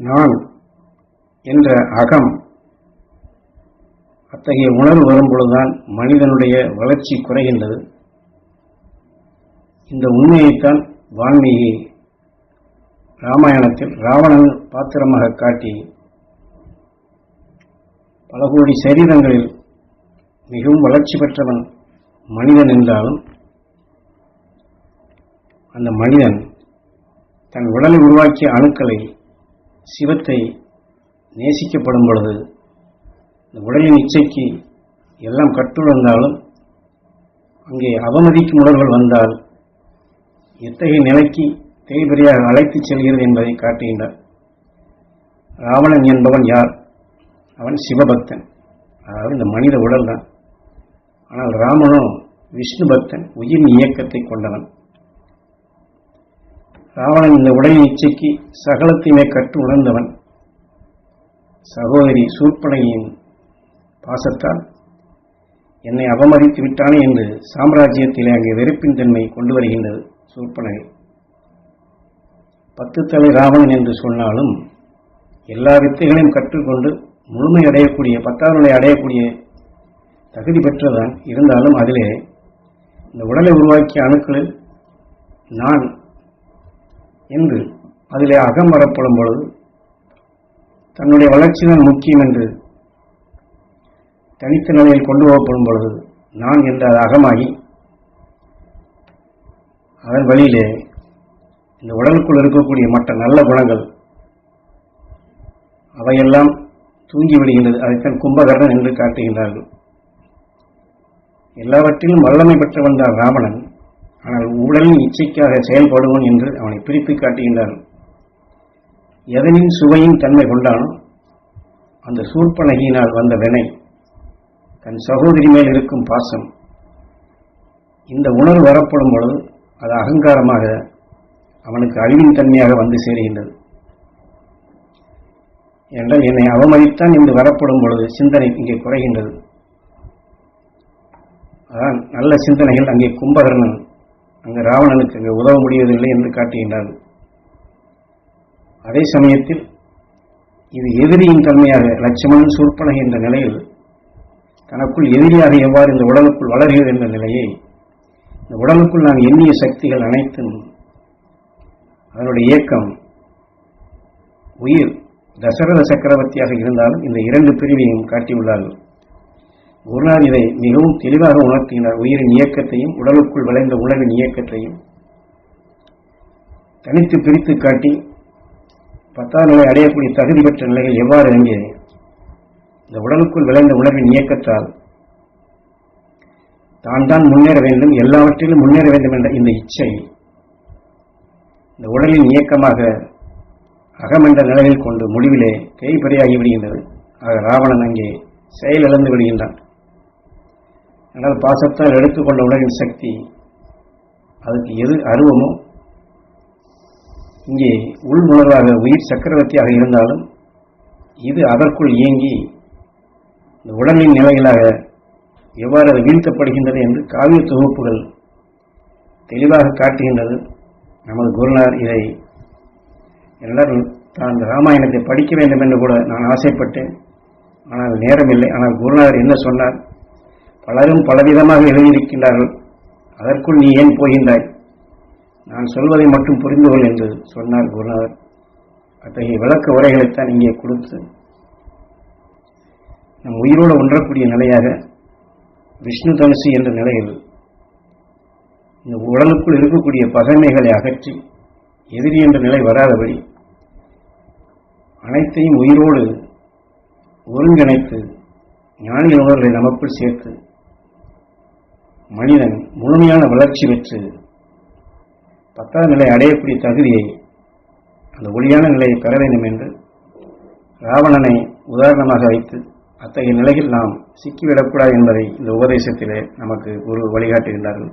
நான் என்ற அகம் அத்தகைய உணர்வு வரும்பொழுதுதான் மனிதனுடைய வளர்ச்சி குறைகின்றது. இந்த உண்மையைத்தான் வான்மீகி ராமாயணத்தில் ராவணன் பாத்திரமாக காட்டி பல கோடி சரீரங்களில் மிகவும் வளர்ச்சி பெற்றவன் மனிதன் என்றாலும் அந்த மனிதன் தன் உடலை உருவாக்கிய அணுக்களை சிவத்தை நேசிக்கப்படும் பொழுது இந்த உடலின் இச்சைக்கு எல்லாம் கட்டுழந்தாலும் அங்கே அவமதிக்கும் உணர்வுகள் வந்தால் எத்தகைய நிலைக்கு தேய்பெரியாக அழைத்துச் செல்கிறது என்பதை காட்டுகின்றார். ராவணன் என்பவன் யார்? அவன் சிவபக்தன். அதாவது இந்த மனித உடல் தான் ஆனால் ராமனோ விஷ்ணு பக்தன் உயிர் இயக்கத்தை கொண்டவன். ராவணன் இந்த உடலின் இச்சைக்கு சகலத்தையுமே கற்று உணர்ந்தவன். சகோதரி சூர்பனையின் பாசத்தால் என்னை அவமதித்து விட்டானே என்று சாம்ராஜ்யத்திலே அங்கே வெறுப்பின் தன்மை கொண்டு வருகின்றது சூர்பனகை பத்து தலை ராவணன் என்று சொன்னாலும் எல்லா வித்தைகளையும் கற்றுக்கொண்டு முழுமை அடையக்கூடிய பத்தாவது நிலை அடையக்கூடிய தகுதி பெற்றதான் இருந்தாலும் அதிலே இந்த உடலை உருவாக்கிய அணுக்களில் நான் என்று அதிலே அகம் வரப்படும் பொழுது தன்னுடைய வளர்ச்சிதான் முக்கியம் என்று தனித்த நிலையில் கொண்டு போகப்படும் பொழுது நான் என்று அது அகமாகி அதன் வழியிலே இந்த உடலுக்குள் இருக்கக்கூடிய மற்ற நல்ல குணங்கள் அவையெல்லாம் தூங்கி விடுகின்றது. அதைத்தான் கும்பகர்ணன் என்று காட்டுகின்றார்கள். எல்லாவற்றிலும் வல்லமை பெற்றவன் தான் ராவணன். ஆனால் உடலின் இச்சைக்காக செயல்படுவன் என்று அவனை பிரித்து காட்டுகின்றான். எதனின் சுவையின் தன்மை கொண்டானோ அந்த சூர்பனகியினால் வந்த வினை தன் சகோதரி மேல் இருக்கும் பாசம் இந்த உணர்வு வரப்படும் பொழுது அது அகங்காரமாக அவனுக்கு அழிவின் தன்மையாக வந்து சேருகின்றது. என்றால் என்னை அவமதித்தான் என்று வரப்படும் பொழுது சிந்தனை இங்கே குறைகின்றது. அதான் நல்ல சிந்தனைகள் அங்கே கும்பகர்ணன் அங்கு ராவணனுக்கு அங்கு உதவ முடிவதில்லை என்று காட்டுகின்றார்கள். அதே சமயத்தில் இது எதிரியின் தன்மையாக லட்சுமணன் சூர்பனகை என்ற நிலையில் தனக்குள் எதிரியாக எவ்வாறு இந்த உடலுக்குள் வளர்கிறது என்ற நிலையை இந்த உடலுக்குள் நாங்கள் எண்ணிய சக்திகள் அனைத்தும் அதனுடைய இயக்கம் உயிர் தசரத சக்கரவர்த்தியாக இருந்தாலும் இந்த இரண்டு பிரிவையும் காட்டியுள்ளார்கள். குருநாத் இதை மிகவும் தெளிவாக உணர்த்தினார். உயிரின் இயக்கத்தையும் உடலுக்குள் விளைந்த உணவின் இயக்கத்தையும். தனித்து பிரித்து காட்டி பத்தாம் நிலை அடையக்கூடிய தகுதி பெற்ற நிலைகள் எவ்வாறு இறங்கியது? இந்த உடலுக்குள் விளைந்த உணர்வின் இயக்கத்தால் தான் தான் முன்னேற வேண்டும் எல்லாவற்றிலும் முன்னேற வேண்டும் என்ற இந்த இச்சை இந்த உடலின் இயக்கமாக அகமென்ற நிலையில் கொண்டு முடிவிலே தேய்பறியாகி விடுகின்றது. ஆக ராவணன் அங்கே செயலிழந்து விடுகின்றான். ஆனால் பாசத்தால் எடுத்துக்கொண்ட உலகின் சக்தி. அதுக்கு எது அருவமோ? இங்கே உள் உணர்வாக உயிர் சக்கரவர்த்தியாக இருந்தாலும் இது அதற்குள் இயங்கி இந்த உடலின் நிலைகளாக எவ்வாறு அது வீழ்த்தப்படுகின்றது என்று காவிய தொகுப்புகள் தெளிவாக காட்டுகின்றது. நமது குருநார் இதை எல்லாரும் தான் ராமாயணத்தை படிக்க வேண்டும் என்று கூட நான் ஆசைப்பட்டேன். ஆனால் நேரமில்லை. ஆனால் குருநாதர் என்ன சொன்னார்? பலரும் பலவிதமாக எழுதியிருக்கின்றார்கள். அதற்குள் நீ ஏன் போகின்றாய்? நான் சொல்வதை மட்டும் புரிந்து கொள் என்று சொன்னார் குருநாதர். அத்தகைய விளக்க உரைகளைத்தான் இங்கே கொடுத்து நம் உயிரோடு ஒன்றக்கூடிய நிலையாக விஷ்ணு தனுசு என்ற நிலையில் இந்த உடலுக்குள் இருக்கக்கூடிய பகைமைகளை அகற்றி எதிரி என்ற நிலை வராதபடி அனைத்தையும் உயிரோடு ஒருங்கிணைத்து ஞானிகள் உணர்வை நமக்குள் சேர்த்து மனிதன் முழுமையான வளர்ச்சி பெற்று பத்தாம் நிலை அடையக்கூடிய தகுதியை அந்த ஒளியான நிலையை பெற வேண்டும் என்று ராவணனை உதாரணமாக வைத்து அத்தகைய நிலையில் நாம் சிக்கிவிடக்கூடாது என்பதை இந்த உபதேசத்திலே நமக்கு ஒரு வழிகாட்டுகின்றார்கள்.